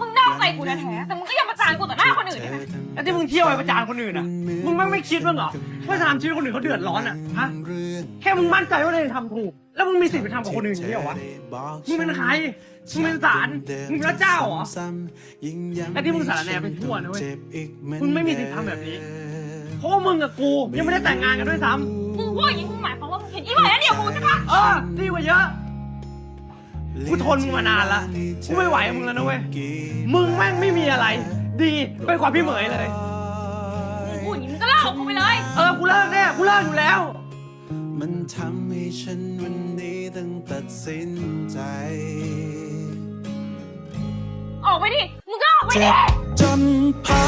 มึงนอกใจกูแท้ๆแต่มึงก็ยังประจานกูต่อหน้าคนอื่นได้ไหมแล้วที่มึงเที่ยวไปประจานคนอื่นอะ มึงแม่งไม่คิดบ้างเหรอว่าจะทำชีวิตคนอื่นเขาเดือดร้อนอะ ฮะ แค่มึงมั่นใจว่าตัวเองทำถูก แล้วมึงมีสิทธิ์ไปทำกับคนอื่นอย่างนี้เหรอวะ มึงเป็นใคร มึงเป็นศาลมึงเป็นพระเจ้าเหรอ และที่มึงสารแหน่ไปทั่วนะเว้ย มึงไม่มีสิทธิ์ทำแบบนี้ เพราะว่ามึงกับกูยังไม่ได้แต่งงานกันด้วยซ้มึงพูดอย่างนี้มึงหมายความว่ามึงเห็นอีหอยแล้วเดียวกูใช่ปะำเออดีกว่าเยอะ กูทนมึงมานานละกูไม่ไหวกับมึงแล้วนะเว้ย มึงแม่งไม่มีอะไร ดีไปกว่าพี่เหมยเลยมึงพูดอย่างนี้มึงก็เลิกกับกูไปเลย เออ กูเลิกแน่ กูเลิกอยู่แล้ว มันทำให้ฉันวันนี้ต้องตัดสินใจ ออกไปดิ มึงก็ออกไปดิเจ็บจนพั